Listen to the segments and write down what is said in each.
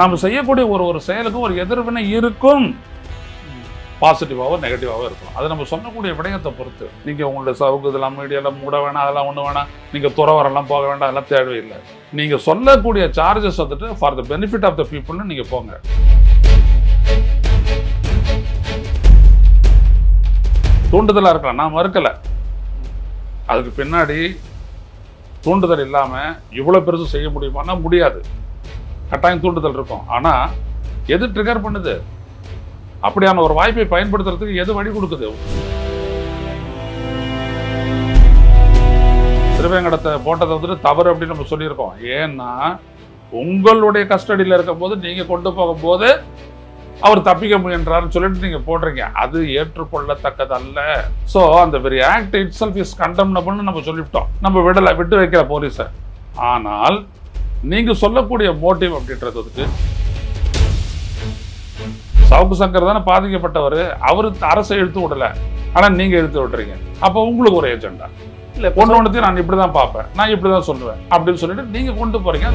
நாம் செய்யக்கூடிய ஒரு ஒரு செயலுக்கும் ஒரு எதிர்வினை இருக்கும். பாசிட்டிவாவோ நெகட்டிவாகவும் இருக்கும் அது நம்ம சொல்லக்கூடிய விடயத்தை பொறுத்து. நீங்கள் உங்களுடைய சவுக்கு இதெல்லாம் மீடியாவில் மூட வேணாம் அதெல்லாம் ஒன்று வேணாம். நீங்கள் துறவரெல்லாம் போக வேண்டாம் அதெல்லாம் தேவையில்லை நீங்கள் சொல்லக்கூடிய சார்ஜஸ் வந்துட்டு for the benefit of the பீப்புள்னு நீங்கள் போங்க. தூண்டுதலாக இருக்கலாம். நான் மறுக்கலை. அதுக்கு பின்னாடி தூண்டுதல் இல்லாமல் இவ்வளோ பெருசு செய்ய முடியுமானா முடியாது. கட்டாயம் தூண்டுதல் இருக்கும். ஆனால் எது ட்ரிகர் பண்ணுது? அப்படியான ஒரு வாய்ப்பை பயன்படுத்துறதுக்கு எது வழி கொடுக்குது? திருவேங்கடத்தை போட்டதை வந்துட்டு தவறு அப்படின்னு நம்ம சொல்லியிருக்கோம். ஏன்னா உங்களுடைய கஸ்டடியில் இருக்கும் போது நீங்கள் கொண்டு போகும்போது அவர் தப்பிக்க முயன்றாருன்னு சொல்லிட்டு நீங்கள் போடுறீங்க அது ஏற்றுக்கொள்ளத்தக்கது அல்ல ஸோ அந்த very act itself is கண்டம்னபிள்னு நம்ம சொல்லிவிட்டோம். நம்ம விடலை விட்டு வைக்கிற போலீஸை. ஆனால் நீங்கள் சொல்லக்கூடிய மோட்டிவ் அப்படின்றது வந்துட்டு சவுக்கு சங்கர் தானே பாதிக்கப்பட்டவர். அவர் அரசை இழுத்து விடல. ஆனா நீங்க இழுத்து விடுறீங்க. அப்போ உங்களுக்கு ஒரு ஏஜெண்டா இல்ல ஒன்று ஒன்றுத்தையும் நான் இப்படி தான் பார்ப்பேன். நான் இப்படி தான் சொல்லுவேன். அப்படின்னு சொல்லிட்டு நீங்க கொண்டு போறீங்க.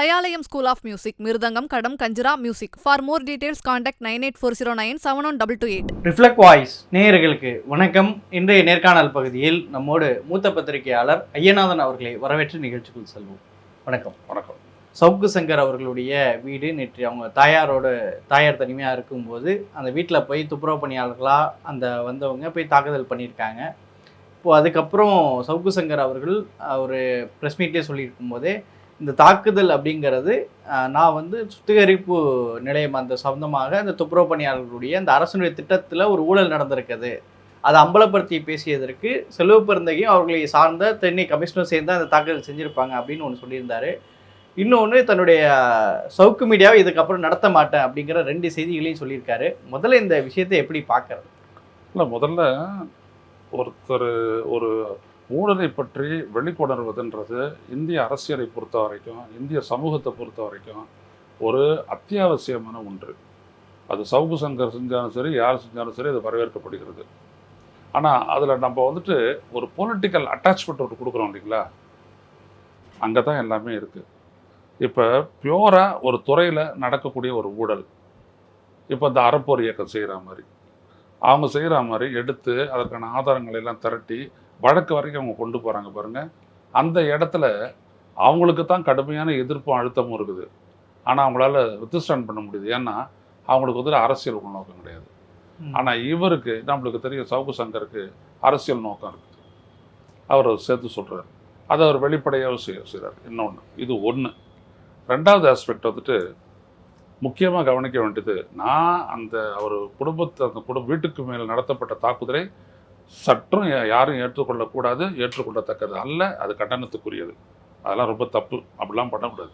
Layalayam school of music mridangam ghatam kanjira music for more details contact nine eight four zero nine seven one double two eight reflect voice நேயர்களுக்கு வணக்கம். இன்றைய நேர்காணல் பகுதியில் நம்மோடு மூத்த பத்திரிகையாளர் ஐயநாதன் அவர்களை வரவேற்று நிகழ்ச்சிக்குள் செல்வோம். வணக்கம். வணக்கம். சவுக்கு சங்கர் அவர்களுடைய வீடு நேற்று அவங்க தாயாரோட தாயார் தனிமையாக இருக்கும்போது அந்த வீட்டில் போய் துப்புரவு பணியாளர்களாக அந்த வந்தவங்க போய் தாக்குதல் பண்ணியிருக்காங்க. இப்போது அதுக்கப்புறம் சவுக்கு சங்கர் அவர்கள் ஒரு ப்ரெஸ் மீட்லேயே சொல்லியிருக்கும் போதே இந்த தாக்குதல் அப்படிங்கிறது நான் வந்து சுத்திகரிப்பு நிலையம் அந்த சொந்தமாக அந்த துப்புரவு பணியாளர்களுடைய அந்த அரசனுடைய திட்டத்தில் ஒரு ஊழல் நடந்திருக்குது. அதை அம்பலப்படுத்தி பேசியதற்கு செல்வ பெருந்தகையும் அவர்களை சார்ந்த தென்னை கமிஷனர் சேர்ந்து அந்த தாக்குதல் செஞ்சுருப்பாங்க அப்படின்னு ஒன்று சொல்லியிருந்தாரு. இன்னொன்று தன்னுடைய சவுக்கு மீடியாவை இதுக்கப்புறம் நடத்த மாட்டேன் அப்படிங்கிற ரெண்டு செய்திகளையும் சொல்லியிருக்காரு. முதல்ல இந்த விஷயத்தை எப்படி பார்க்கறது? இல்லை முதல்ல ஒருத்தர் ஒரு ஊழலை பற்றி வெளிக்கொணர்வதுன்றது இந்திய அரசியலை பொறுத்த வரைக்கும் இந்திய சமூகத்தை பொறுத்த வரைக்கும் ஒரு அத்தியாவசியமான ஒன்று. அது சவுக்கு சங்கர் செஞ்சாலும் சரி யார் செஞ்சாலும் சரி அது வரவேற்கப்படுகிறது. ஆனால் அதில் நம்ம வந்துட்டு ஒரு பொலிட்டிக்கல் அட்டாச்மெண்ட் ஒன்று கொடுக்குறோம் இல்லைங்களா? அங்கே தான் எல்லாமே இருக்குது இப்போ பியூராக ஒரு துறையில் நடக்கக்கூடிய ஒரு ஊழல். இப்போ இந்த அறப்போர் இயக்கம் செய்கிற மாதிரி. அவங்க செய்கிற மாதிரி எடுத்து அதற்கான ஆதாரங்களை எல்லாம் திரட்டி வழக்கு வரைக்கும் அவங்க கொண்டு போகிறாங்க பாருங்கள் அந்த இடத்துல அவங்களுக்கு தான் கடுமையான எதிர்ப்பும் அழுத்தமும் இருக்குது. ஆனால் அவங்களால வித்ஸ்டாண்ட் பண்ண முடியுது. ஏன்னா அவங்களுக்கு வந்து அரசியல் உள்நோக்கம் கிடையாது. ஆனால் இவருக்கு நம்மளுக்கு தெரியும் சவுக்கு சங்கருக்கு அரசியல் நோக்கம் இருக்குது. அவர் சேர்த்து சொல்கிறார் அதை அவர் வெளிப்படையாக செய்ய செய்கிறார் இன்னொன்று இது ஒன்று ரெண்டாவது ஆஸ்பெக்ட் வந்துட்டு முக்கியமாக கவனிக்க வேண்டியது நான் அந்த அவர் குடும்பத்தை அந்த குடும்ப வீட்டுக்கு மேல் நடத்தப்பட்ட தாக்குதலை சற்றும் யாரும் ஏற்றுக்கொள்ளக்கூடாது ஏற்றுக்கொள்ளத்தக்கது அல்ல அது கண்டனத்துக்குரியது. அதெல்லாம் ரொம்ப தப்பு. அப்படிலாம் பண்ணக்கூடாது.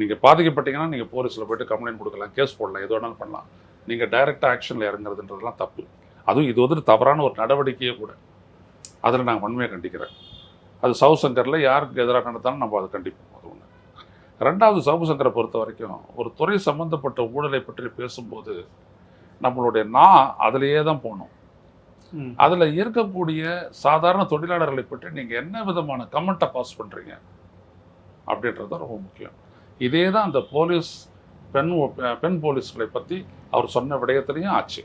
நீங்கள் பாதிக்கப்பட்டீங்கன்னா நீங்கள் போலீஸில் போயிட்டு கம்ப்ளைண்ட் கொடுக்கலாம் கேஸ் போடலாம் எது வேணாலும் பண்ணலாம். நீங்கள் டைரெக்டாக ஆக்ஷனில் இறங்குறதுன்றதுலாம் தப்பு. அதுவும் இது வந்துட்டு தவறான ஒரு நடவடிக்கையே கூட. அதில் நான் வன்மையை கண்டிக்கிறேன். அது சவு சங்கரில் யாருக்கு எதிராக நடந்தாலும் நம்ம அதை கண்டிப்போம் அது ஒன்று ரெண்டாவது சவு சங்கரை பொறுத்த வரைக்கும் ஒரு துறை சம்மந்தப்பட்ட ஊழலை பற்றி பேசும்போது நம்மளுடைய நான் அதிலேயே தான் போகணும். அதில் இருக்கக்கூடிய சாதாரண தொழிலாளர்களை பற்றி நீங்கள் என்ன விதமான கமெண்ட்டை பாஸ் பண்ணுறீங்க அப்படின்றது தான் ரொம்ப முக்கியம். இதே தான் அந்த போலீஸ் பெண் பெண் போலீஸ்களை பற்றி அவர் சொன்ன விடயத்துலையும் ஆச்சு.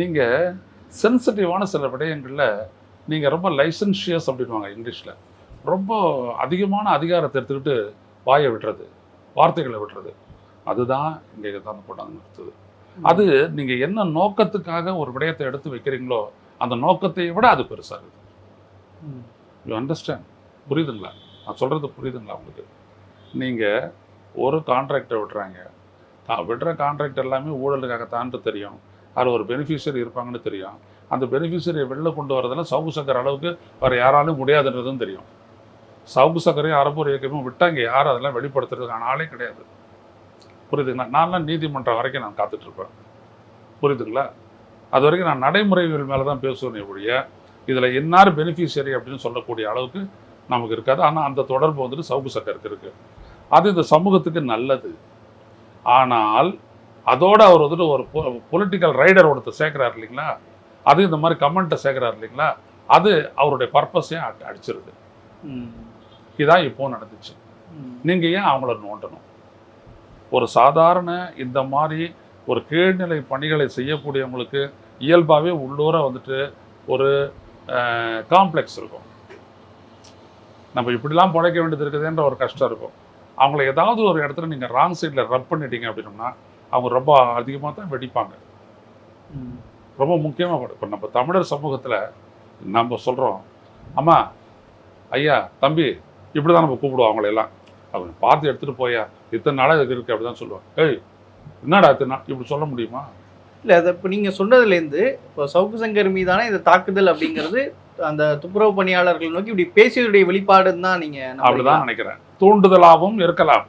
நீங்கள் சென்சிட்டிவான சில விடயங்களில் நீங்கள் ரொம்ப லைசன்ஷியஸ் அப்படின்வாங்க இங்கிலீஷில். ரொம்ப அதிகமான அதிகாரத்தை எடுத்துக்கிட்டு வாயை விடுறது வார்த்தைகளை விடுறது அதுதான் இங்கே தான் போட்டாங்க நிறுத்துது அது நீங்கள் என்ன நோக்கத்துக்காக ஒரு விடயத்தை எடுத்து வைக்கிறீங்களோ அந்த நோக்கத்தை விட அது பெருசாக இருக்குது. யூ அண்டர்ஸ்டாண்ட் புரியுதுங்களா? நான் சொல்கிறது புரியுதுங்களா உங்களுக்கு? நீங்கள் ஒரு கான்ட்ராக்டை விடுறாங்க. விடுற கான்ட்ராக்ட் எல்லாமே ஊழலுக்காகத்தான்ட்டு தெரியும். அதில் ஒரு பெனிஃபிஷியரி இருப்பாங்கன்னு தெரியும். அந்த பெனிஃபிஷரியை வெளில கொண்டு வரதெல்லாம் சவுக்கு சக்கர அளவுக்கு வேறு யாராலும் முடியாதுன்றதும் தெரியும். சவுக்கு சக்கரையும் அறப்பூர் இயக்கமும் விட்டால் இங்கே யாரும் அதெல்லாம் வெளிப்படுத்துறதுக்கான ஆளே கிடையாது. புரியுதுங்களா நான்லாம் நீதிமன்றம் வரைக்கும் நான் காத்துட்ருப்பேன். புரியுதுங்களா? அது வரைக்கும் நான் நடைமுறைகள் மேலே தான் பேசுவேனே ஒழிய இதில் இன்னார் பெனிஃபிஷியரி அப்படின்னு சொல்லக்கூடிய அளவுக்கு நமக்கு இருக்காது. ஆனால் அந்த தொடர்பு வந்துட்டு சவுக்கு சக்கருக்கு இருக்குது அது இந்த சமூகத்துக்கு நல்லது. ஆனால் அதோட அவர் வந்துட்டு ஒரு பொலிட்டிக்கல் ரைடர் ஒருத்தர் சேர்க்குறாரு இல்லைங்களா? அது இந்த மாதிரி கமெண்ட்டை சேர்க்குறாரு இல்லைங்களா? அது அவருடைய பர்பஸையும் அடிச்சிருது. இதான் இப்போ நடந்துச்சு. நீங்கள் ஏன் அவங்கள நோண்டணும்? ஒரு சாதாரண இந்த மாதிரி ஒரு கீழ்நிலை பணிகளை செய்யக்கூடியவங்களுக்கு இயல்பாகவே உள்ளூர வந்துட்டு ஒரு காம்ப்ளெக்ஸ் இருக்கும். நம்ம இப்படிலாம் பிழைக்க வேண்டியது இருக்குதுன்ற ஒரு கஷ்டம் இருக்கும். அவங்கள ஏதாவது ஒரு இடத்துல நீங்கள் ராங் சைடில் ரப் பண்ணிட்டீங்க அப்படின்னோம்னா அவங்க ரொம்ப அதிகமாக தான் வெடிப்பாங்க. ரொம்ப முக்கியமாக இப்போ நம்ம தமிழர் சமூகத்தில் நம்ம சொல்கிறோம் அம்மா ஐயா தம்பி இப்படி தான் நம்ம கூப்பிடுவோம் அவங்கள எல்லாம். அவங்க பார்த்து எடுத்துகிட்டு போயா இத்தனை நாளாக இதுக்கு இருக்குது அப்படி தான் சொல்லுவோம் ஏய் என்னடா இத்தனை நாள்? இப்படி சொல்ல முடியுமா? இல்ல அதை இப்போ நீங்க சொன்னதுலேருந்து இப்போ சவுக்கு சங்கர் மீதான இந்த தாக்குதல் அப்படிங்கிறது அந்த துப்புரவு பணியாளர்கள் நோக்கி இப்படி பேசியதுடைய வெளிப்பாடுன்னு தான் நீங்க நம்புறீங்களா? அப்படிதான் நினைக்கிறேன். தூண்டுதலாகவும் இருக்கலாம்.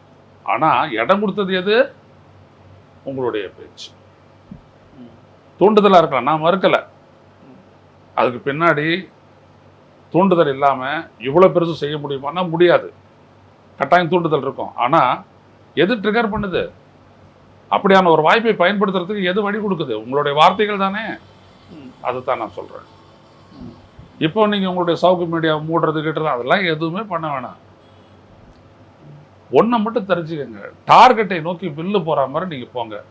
ஆனால் இடம் கொடுத்தது எது? உங்களுடைய பேச்சு. தூண்டுதலாக இருக்கலாம். நான் மறுக்கலை அதுக்கு பின்னாடி தூண்டுதல் இல்லாமல் இவ்வளோ பெருசு செய்ய முடியுமான்னா முடியாது. கட்டாயம் தூண்டுதல் இருக்கும். ஆனால் எது ட்ரிகர் பண்ணுது? அப்படியான ஒரு வாய்ப்பை பயன்படுத்துறதுக்கு எது வழி கொடுக்குது? உங்களுடைய வார்த்தைகள் தானே? ம். அதுதான் நான் சொல்கிறேன். இப்போ நீங்கள் உங்களுடைய சவுக்கு மீடியா மூடுறது கிட்டுறது அதெல்லாம் எதுவுமே பண்ண வேணாம். ஒன்றை மட்டும் தெரிஞ்சுக்கங்க. டார்கெட்டை நோக்கி வில்லு போகிற மாதிரி நீங்கள் போங்க.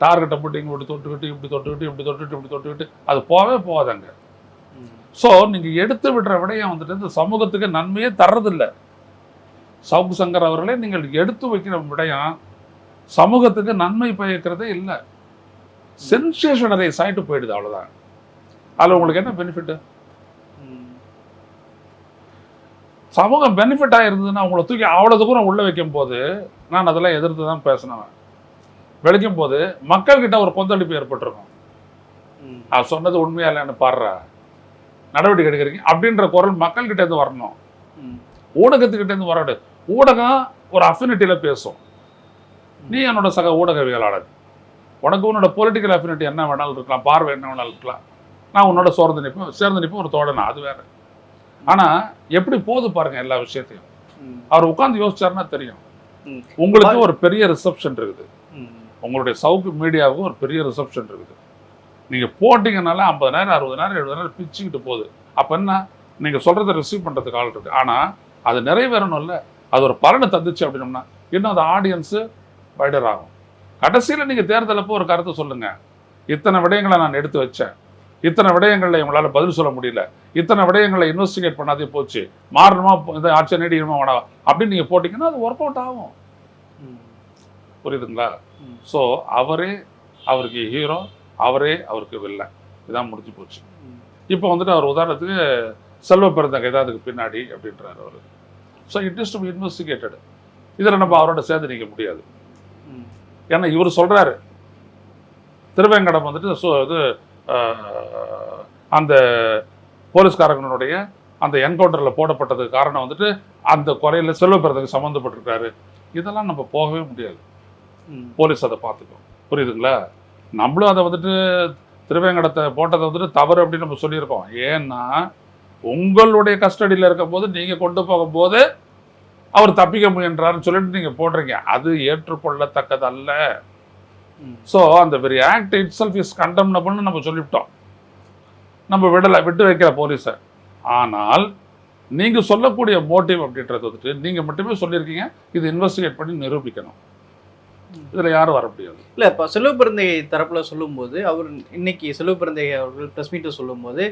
டார்கெட்டை போட்டு இங்கே இப்படி தொட்டுக்கிட்டு இப்படி தொட்டுக்கிட்டு இப்படி தொட்டுக்கிட்டு இப்படி தொட்டுக்கிட்டு அது போகவே போகாதாங்க. ஸோ நீங்கள் எடுத்து விடுற விடயம் வந்துட்டு இந்த சமூகத்துக்கு நன்மையே தர்றதில்ல. சவுக்கு சங்கர் அவர்களே நீங்கள் எடுத்து வைக்கிற விடயம் சமூகத்துக்கு நன்மை பயக்கிறதே இல்லை. சென்சேஷனரைஸ் ஆகிட்டு போயிடுது அவ்வளோதான் அதில் உங்களுக்கு என்ன பெனிஃபிட்டு சமூகம் பெனிஃபிட்டாக இருந்ததுன்னா உங்களை தூக்கி அவ்வளோ தூரம் உள்ள வைக்கும் போது நான் அதெல்லாம் எதிர்த்து தான் பேசினவன். வெளிக்கும் போது மக்கள்கிட்ட ஒரு கொந்தளிப்பு ஏற்பட்டிருக்கும். அது சொன்னது உண்மையா இல்லைன்னு பாடுற நடவடிக்கை எடுக்கிறீங்க அப்படின்ற குரல் மக்கள்கிட்ட இருந்து வரணும். ஊடகத்துக்கிட்டேருந்து இருந்து வரடு ஊடகம் ஒரு அஃபினிட்டியில் பேசும். நீ என்னோட சக ஊடகவியலாளர். உனக்கு உன்னோட பொலிட்டிக்கல் அஃபினிட்டி என்ன வேணாலும் இருக்கலாம் பார்வை என்ன வேணாலும் இருக்கலாம். நான் உன்னோட சோர்ந்து நிற்பேன் சேர்ந்து நிற்பேன் ஒரு தோழனா அது வேற. ஆனால் எப்படி போகுது பாருங்க எல்லா விஷயத்தையும். அவர் உட்காந்து யோசிச்சாருன்னா தெரியும். உங்களுக்கு ஒரு பெரிய ரிசப்ஷன் இருக்குது. உங்களுடைய சவுக்கு மீடியாவுக்கு ஒரு பெரிய ரிசப்ஷன் இருக்குது. நீங்கள் போட்டிங்கனால ஐம்பதாயிரம் அறுபதாயிரம் எழுபதாயிரம் பிச்சுக்கிட்டு போகுது. அப்போ என்ன? நீங்கள் சொல்கிறத ரிசீவ் பண்ணுறதுக்கு ஆள் இருக்குது ஆனால் அது நிறைவேறணும்ல. அது ஒரு பலனை தந்துச்சு அப்படின்னோம்னா இன்னும் அந்த ஆடியன்ஸு வைடர் ஆகும். கடைசியில் நீங்கள் தேர்தலப்போ ஒரு கருத்தை சொல்லுங்கள் இத்தனை விடயங்களை நான் எடுத்து வச்சேன். இத்தனை விடயங்களில் இவங்களால பதில் சொல்ல முடியல. இத்தனை விடயங்களை இன்வெஸ்டிகேட் பண்ணாதே போச்சு. மாறணுமா? இந்த ஆட்சி நீடிக்கணுமா? வேணாம். அப்படின்னு நீங்கள் போட்டிங்கன்னா அது ஒர்க் அவுட் ஆகும். புரியுதுங்களா. ஸோ அவரே அவருக்கு ஹீரோ அவரே அவருக்கு வில்லன் இதான் முடிஞ்சு போச்சு. இப்போ வந்துட்டு அவர் உதாரணத்துக்கு செல்வ பிறந்தங்க அதுக்கு பின்னாடி அப்படின்றாரு அவர். So it is to be investigated இதில் நம்ம அவரோட சேர்ந்து நிற்க முடியாது. ஏன்னா இவர் சொல்கிறாரு திருவேங்கடம் வந்துட்டு ஸோ இது அந்த போலீஸ்காரங்களுடைய அந்த என்கவுண்டரில் போடப்பட்டதுக்கு காரணம் வந்துட்டு அந்த குறையில் செல்வ பிறந்தக்கு சம்மந்தப்பட்டிருக்காரு இதெல்லாம் நம்ம போகவே முடியாது. போலீஸ் அதை பார்த்துக்கும். புரியுதுங்களா? நம்மளும் அதை வந்துட்டு திருவேங்கடத்தை போட்டதை வந்துட்டு தவறு அப்படின்னு நம்ம சொல்லியிருக்கோம். ஏன்னா உங்களுடைய கஸ்டடியில் இருக்கும்போது நீங்கள் கொண்டு போகும்போது அவர் தப்பிக்க முயன்றாருன்னு சொல்லிட்டு நீங்கள் போடுறீங்க அது ஏற்றுக்கொள்ளத்தக்கதல்ல. ஸோ அந்த very act itself is கண்டம்னபிள்னு நம்ம சொல்லிவிட்டோம். நம்ம விடலை விட்டு வைக்கிற போலீஸை. ஆனால் நீங்கள் சொல்லக்கூடிய மோட்டிவ் அப்படின்றது வந்துட்டு நீங்கள் மட்டுமே சொல்லியிருக்கீங்க. இது இன்வெஸ்டிகேட் பண்ணி நிரூபிக்கணும். இதில் யாரும் வர முடியாது. இல்ல இப்போ செல்வ பிறந்தை தரப்புல சொல்லும்போது அவர் இன்னைக்கு செல்வ பிறந்தை அவர்கள் ப்ரெஸ் மீட்டை சொல்லும்போது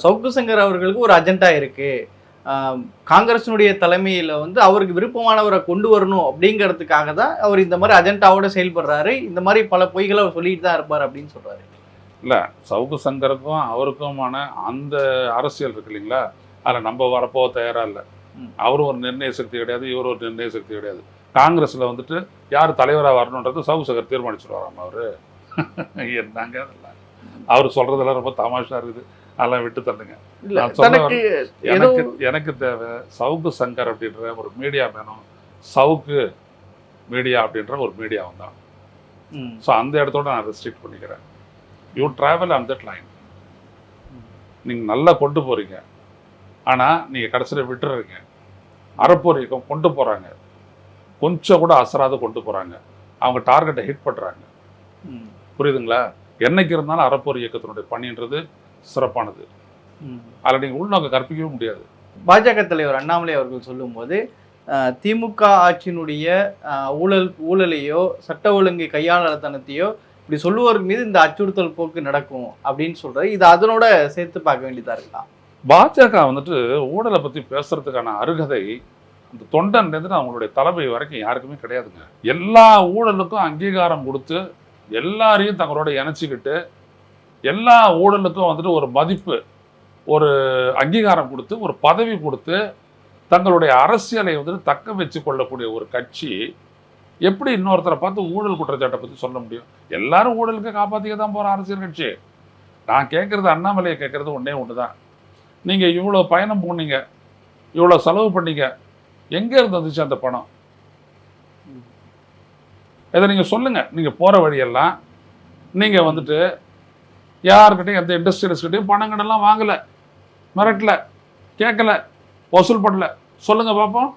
சவுக்கு சங்கர் அவர்களுக்கு ஒரு அஜெண்டா இருக்கு. ஆஹ், காங்கிரசினுடைய தலைமையில வந்து அவருக்கு விருப்பமானவரை கொண்டு வரணும் அப்படிங்கிறதுக்காக தான் அவர் இந்த மாதிரி அஜெண்டாவோட செயல்படுறாரு. இந்த மாதிரி பல பொய்களை அவர் சொல்லிட்டு தான் இருப்பார் அப்படின்னு சொல்றாரு. இல்லை சவுக்கு சங்கருக்கும் அவருக்குமான அந்த அரசியல் இருக்கு இல்லைங்களா? அதில் நம்ம வரப்போ தயாராக இல்லை. அவரும் ஒரு நிர்ணய சக்தி கிடையாது இவரும் ஒரு நிர்ணய சக்தி கிடையாது. காங்கிரஸில் வந்துட்டு யார் தலைவராக வரணுன்றது சவுக்கு சங்கர் தீர்மானிச்சுடுவாராம் அவர். என்னங்க அதெல்லாம்? அவர் சொல்கிறதெல்லாம் ரொம்ப தமாஷா இருக்குது. அதெல்லாம் விட்டு தள்ளுங்க. எனக்கு எனக்கு தேவை சவுக்கு சங்கர் அப்படின்ற ஒரு மீடியா வேணும். சவுக்கு மீடியா அப்படின்ற ஒரு மீடியா வந்தான் ஸோ அந்த இடத்தோட நான் ரெஸ்ட்ரிக்ட் பண்ணிக்கிறேன். You travel on that line நீங்கள் நல்லா கொண்டு போகிறீங்க ஆனால் நீங்கள் கடைசியில் விட்டுறீங்க. அறப்போர் இயக்கம் கொண்டு போகிறாங்க கொஞ்சம் கூட அசராத கொண்டு போகிறாங்க அவங்க டார்கெட்டை ஹிட் பண்ணுறாங்க புரியுதுங்களா? என்னைக்கு இருந்தாலும் அறப்போர் இயக்கத்தினுடைய பணின்றது சிறப்பானது. அதில் நீங்கள் உள்நோக்கம் கற்பிக்கவே முடியாது. பாஜக தலைவர் அண்ணாமலை அவர்கள் சொல்லும்போது திமுக ஆட்சியினுடைய ஊழல் ஊழலையோ சட்ட ஒழுங்கு கையாளத்தனத்தையோ இப்படி சொல்லுவோர் மீது இந்த அச்சுறுத்தல் போக்கு நடக்கும் அப்படின்னு சொல்றது இது அதனோட சேர்த்து பார்க்க வேண்டியதா இருக்கா? பாஜக வந்துட்டு ஊழலை பத்தி பேசுறதுக்கான அருகதை அந்த தொண்டன்லேருந்து அவங்களுடைய தலைமை வரைக்கும் யாருக்குமே கிடையாதுங்க. எல்லா ஊழலுக்கும் அங்கீகாரம் கொடுத்து எல்லாரையும் தங்களோட இணைச்சிக்கிட்டு எல்லா ஊழலுக்கும் வந்துட்டு ஒரு மதிப்பு ஒரு அங்கீகாரம் கொடுத்து ஒரு பதவி கொடுத்து தங்களுடைய அரசியலை வந்துட்டு தக்க வச்சு கொள்ளக்கூடிய ஒரு கட்சி எப்படி இன்னொருத்தரை பார்த்து ஊழல் குற்றச்சாட்டை பற்றி சொல்ல முடியும்? எல்லாரும் ஊழலுக்கு காப்பாற்றிக்க தான் போகிற அரசியல் கட்சி. நான் கேட்குறது அண்ணாமலையை கேட்குறது ஒன்றே ஒன்று தான் நீங்கள் இவ்வளோ பயணம் போனீங்க இவ்வளோ செலவு பண்ணீங்க எங்கே இருந்து வந்துச்சு அந்த பணம்? இதை நீங்கள் சொல்லுங்கள் நீங்கள் போகிற வழியெல்லாம் நீங்கள் வந்துட்டு யாருக்கிட்டையும் எந்த இண்டஸ்ட்ரியலிஸ்ட்கிட்டையும் பணம் கடன்லாம் வாங்கலை. மிரட்டல. கேட்கல வசூல் பண்ணல. சொல்லுங்கள் பார்ப்போம்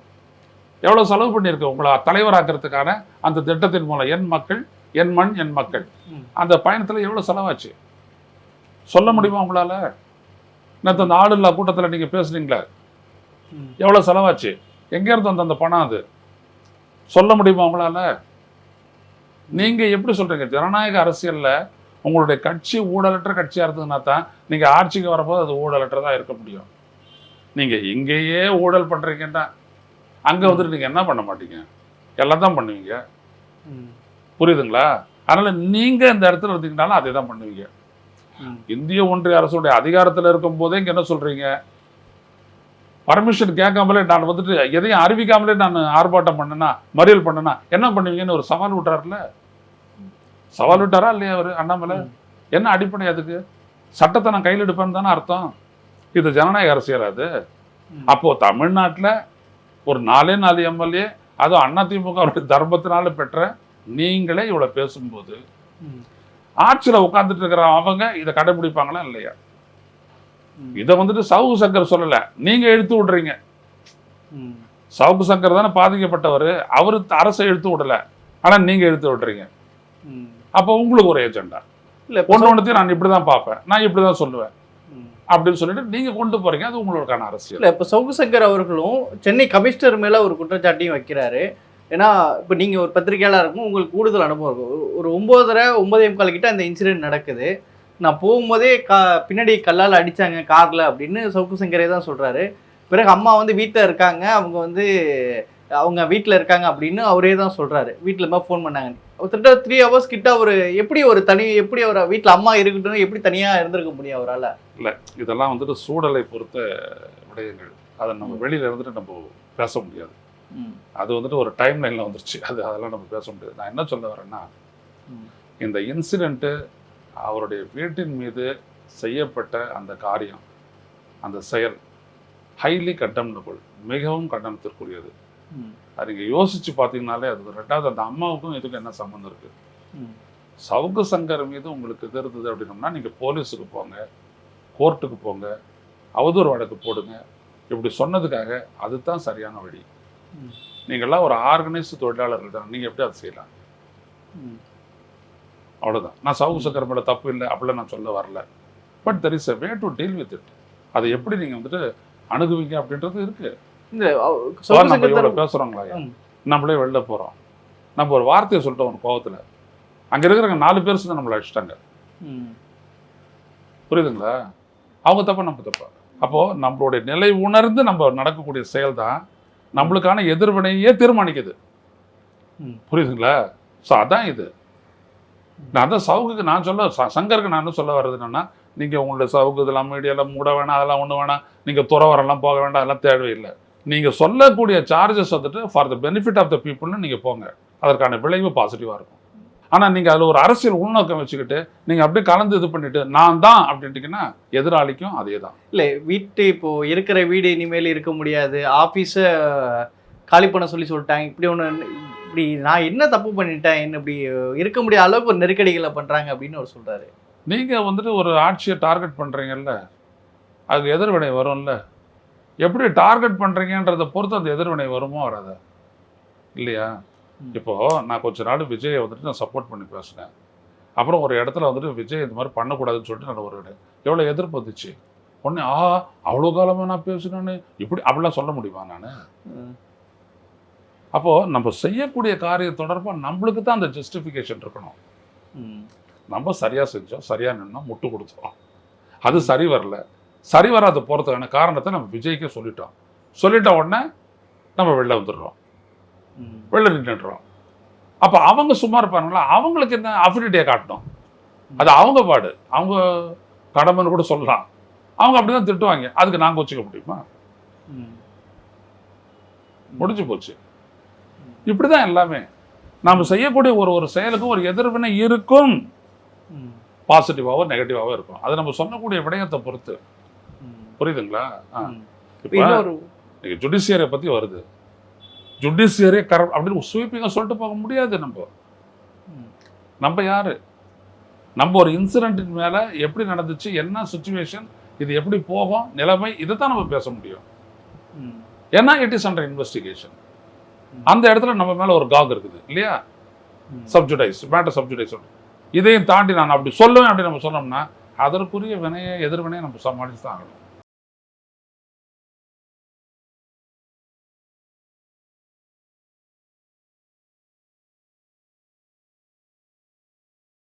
எவ்வளோ செலவு பண்ணியிருக்கு உங்களை தலைவராக்கிறதுக்கான அந்த திட்டத்தின் மூலம் என் மக்கள் என் மண் என் மக்கள். அந்த பயணத்தில் எவ்வளோ செலவாச்சு? சொல்ல முடியுமா உங்களால்? நேற்று அந்த ஆள் இல்லா கூட்டத்தில் நீங்கள் பேசுனீங்களே. எவ்வளோ செலவாச்சு? எங்கேருந்து வந்த அந்த பணம் அது? சொல்ல முடியுமா உங்களால்? நீங்கள் எப்படி சொல்கிறீங்க ஜனநாயக அரசியலில் உங்களுடைய கட்சி ஊழலற்ற கட்சியாக இருந்ததுன்னா தான் நீங்கள் ஆட்சிக்கு வரும்போது அது ஊழலற்றதாக இருக்க முடியும். நீங்கள் இங்கேயே ஊழல் பண்ணுறீங்கன்னா அங்கே வந்துட்டு நீங்கள் என்ன பண்ண மாட்டீங்க? எல்லாம் தான் பண்ணுவீங்க. ம். புரியுதுங்களா? அதனால் நீங்கள் இந்த இடத்துல இருந்தீங்கனாலும் அதே தான் பண்ணுவீங்க. இந்திய ஒன்றிய அரசுடைய அதிகாரத்தில் இருக்கும் போதே இங்கே என்ன சொல்கிறீங்க பர்மிஷன் கேட்காமலே நான் வந்துட்டு எதையும் அறிவிக்காமலே நான் ஆர்ப்பாட்டம் பண்ணனா மறியல் பண்ணனா என்ன பண்ணுவீங்கன்னு ஒரு சவால் விட்டார்ல சவால் விட்டாரா இல்லையா அவர் அண்ணாமலை. என்ன அடிப்படை அதுக்கு சட்டத்தை நான் கையில் எடுப்பேன்னு தானே அர்த்தம் இது ஜனநாயக அரசியல் அது ம். அப்போ தமிழ்நாட்டில் ஒரு நாலே நாலு எம்எல்ஏ அதுவும் அதிமுக அவருடைய தர்மத்தினால பெற்ற நீங்களே இவ்வளோ பேசும்போது. ஆட்சியில் உட்கார்ந்துட்டு இருக்கிற அவங்க இதை கடைபிடிப்பாங்களா இல்லையா. இதை வந்துட்டு சவுகு சங்கர் சொல்லலை நீங்க இழுத்து விடுறீங்க ம். சவுகு சங்கர் தானே பாதிக்கப்பட்டவர் அவரு அரசை இழுத்து விடல ஆனா நீங்க இழுத்து விடுறீங்க. அப்போ உங்களுக்கு ஒரு ஏஜெண்டா இல்ல ஒன்று ஒன்றுத்தையும் நான் இப்படி தான் பார்ப்பேன். நான் இப்படி தான் சொல்லுவேன். அப்படின்னு சொல்லிட்டு நீங்க கொண்டு போறீங்க. அது உங்களுக்கான அரசியல். இல்ல இப்ப சவுகு சங்கர் அவர்களும் சென்னை கமிஷனர் மேல ஒரு குற்றச்சாட்டையும் வைக்கிறாரு. ஏன்னா இப்ப நீங்க ஒரு பத்திரிகையாளர் இருக்கும் உங்களுக்கு கூடுதல் அனுபவம் இருக்கும். ஒரு- ஒன்பதரை ஒன்பதே முக்கால் கிட்ட அந்த இன்சிடென்ட் நடக்குது. நான் போகும்போதே கா பின்னாடி கல்லால் அடிச்சாங்க கார்ல அப்படின்னு சவுக்கு சங்கரே தான் சொல்றாரு. பிறகு அம்மா வந்து வீட்டில் இருக்காங்க. அவங்க வந்து அவங்க வீட்டில் இருக்காங்க அப்படின்னு அவரே தான் சொல்றாரு. வீட்டில் தான் ஃபோன் பண்ணாங்க கிட்டத்தட்ட த்ரீ ஹவர்ஸ் கிட்ட அவர் எப்படி ஒரு தனி எப்படி அவர் வீட்டில் அம்மா இருக்கட்டும் எப்படி தனியாக இருந்திருக்க முடியும் அவரால்? இதெல்லாம் வந்துட்டு சூழலை பொறுத்த விடயங்கள். அதை நம்ம வெளியில இருந்துட்டு நம்ம பேச முடியாது. அது வந்துட்டு ஒரு டைம் லைன்ல வந்துருச்சு. அது அதெல்லாம் நம்ம பேச முடியாது. நான் என்ன சொல்ல வரேன்னா. இந்த இன்சிடெண்ட்டு அவருடைய வீட்டின் மீது செய்யப்பட்ட அந்த காரியம் அந்த செயல் ஹைலி கண்டம்னபிள் மிகவும் கண்டனத்திற்குரியது. அது நீங்கள் யோசிச்சு பார்த்தீங்கனாலே அது ரெண்டாவது அந்த அம்மாவுக்கும் இதுக்கும் என்ன சம்மந்தம் இருக்கு? ம். சவுக்கு சங்கர் மீது உங்களுக்கு இது இருந்தது அப்படின்னம்னா நீங்கள் போலீஸுக்கு போங்க கோர்ட்டுக்கு போங்க அவதூறு வழக்கு போடுங்க. இப்படி சொன்னதுக்காக அதுதான் சரியான வழி. நீங்கள்லாம் ஒரு ஆர்கனைஸ்டு தொழிலாளர்கள் தான் நீங்கள் எப்படி அதை செய்யலாம்? ம். அவ்வளவுதான். நான் சவுக்கு சக்கரம் மேலே தப்பு இல்லை அப்படிலாம் நான் சொல்ல வரல. But there is a way to deal with it அதை எப்படி நீங்க வந்துட்டு அணுகுவீங்க அப்படின்றது இருக்கு. இந்த. நம்மளே வெளில போறோம். நம்ம ஒரு வார்த்தையை சொல்லிட்டோம் ஒரு கோவத்துல. அங்க இருக்கிறவங்க நாலு பேர் சேர்ந்து நம்மளை அடிச்சிட்டாங்க. புரியுதுங்களா? அவங்க தப்பா நம்ம தப்பா? அப்போ நம்மளுடைய நிலை உணர்ந்து நம்ம நடக்கக்கூடிய செயல் தான் நம்மளுக்கான எதிர்வினையே தீர்மானிக்குது. புரியுதுங்களா? ஸோ அதான் இது. நான் அதான் சவுக்குக்கு நான் சொல்ல சங்கருக்கு நான் என்ன சொல்ல வர்றது என்னன்னா நீங்க உங்களுடைய சவுக்கு இதெல்லாம் மீடியாலாம் மூட வேணாம் அதெல்லாம் ஒண்ணு வேணாம். நீங்க துறவரெல்லாம் போக வேண்டாம் அதெல்லாம் தேவையில்லை. நீங்க சொல்லக்கூடிய சார்ஜஸ் வந்துட்டு for the benefit of the பீப்புள்னு நீங்க போங்க. அதற்கான விளைவு பாசிட்டிவா இருக்கும். ஆனா நீங்க அதுல ஒரு அரசியல் உள்நோக்கம் வச்சுக்கிட்டு நீங்க அப்படியே கலந்து இது பண்ணிட்டு நான் தான் அப்படின்ட்டீங்கன்னா எதிராளிக்கும் அதே தான். இல்ல வீட்டு இப்போ இருக்கிற வீடு இனிமேல் இருக்க முடியாது. ஆபீஸ காலி பண்ண சொல்லி சொல்லிட்டாங்க. இப்படி ஒண்ணு இப்படி நான் என்ன தப்பு பண்ணிட்டேன்? என்ன இப்படி இருக்க முடியாத அளவுக்கு ஒரு நெருக்கடிகளை பண்றாங்க அப்படின்னு அவர் சொல்றாரு. நீங்க வந்துட்டு ஒரு ஆட்சியை டார்கெட் பண்றீங்கல்ல அதுக்கு எதிர்வினை வரும்ல. எப்படி டார்கெட் பண்றீங்கன்றதை பொறுத்து அந்த எதிர்வினை வருமோ வராதா? இல்லையா? ம். இப்போ நான் கொஞ்ச நாள் விஜயை வந்துட்டு நான் சப்போர்ட் பண்ணி பேசினேன் அப்புறம் ஒரு இடத்துல வந்துட்டு விஜய் இந்த மாதிரி பண்ணக்கூடாதுன்னு சொல்லிட்டு நான் ஒரு எவ்வளோ எதிர்ப்பு வந்துச்சு? உடனே ஆ அவ்வளோ காலமாக நான் பேசுனேன்னு இப்படி அப்படிலாம் சொல்ல முடியுமா நான்? அப்போது நம்ம செய்யக்கூடிய காரியம் தொடர்பாக நம்மளுக்கு தான் அந்த ஜஸ்டிஃபிகேஷன் இருக்கணும். நம்ம சரியாக செஞ்சோம் சரியாக நின்னோம் முட்டு கொடுத்தோம். அது சரி வரல. சரி வராது போகிறதுக்கான காரணத்தை நம்ம விஜய்க்கே சொல்லிட்டோம். சொல்லிட்ட உடனே நம்ம வெளில வந்துடுறோம். வெளில நின்றுடுறோம். அப்போ அவங்க சும்மா இருப்பாங்களா? அவங்களுக்கு என்ன அஃபினிட்டியை காட்டணும். அது அவங்க பாடு. அவங்க கடமைன்னு கூட சொல்லலாம். அவங்க அப்படி தான் திட்டுவாங்க. அதுக்கு நாங்கள் வச்சுக்க முடியுமா. முடிஞ்சு போச்சு. இப்படி தான் எல்லாமே. நாம் செய்யக்கூடிய ஒரு ஒரு செயலுக்கும் ஒரு எதிர்வினை இருக்கும். ம். பாசிட்டிவாவோ நெகட்டிவாவோ இருக்கும். அது நம்ம சொல்லக்கூடிய விடயத்தை பொறுத்து. புரியுதுங்களா. இப்ப ஜுடிஷியரை பத்தி வருது ஜுடிஷியரே கர அப்படின்னு ஸ்வீப்பிங்காக சொல்லிட்டு போக முடியாது நம்ம. நம்ம யாரு நம்ம ஒரு இன்சிடென்ட்டின் மேல எப்படி நடந்துச்சு என்ன சுச்சுவேஷன் இது எப்படி போகும் நிலைமை இதை தான் நம்ம பேச முடியும். ஏன்னா இட் இஸ் அண்டர் இன்வெஸ்டிகேஷன். அந்த இடத்துல நம்ம மேல ஒரு காக் இருக்குது இல்லையா. சப்ஜுடைஸ் மேட்டர் சப்ஜுடைஸ் இதையும் தாண்டி நான் அப்படி சொல்லுவேன் அப்படி நம்ம சொன்னோம்னா அதற்குரிய வினையை எதிர்வினையை நம்ம சமாளித்து தான் ஆகணும்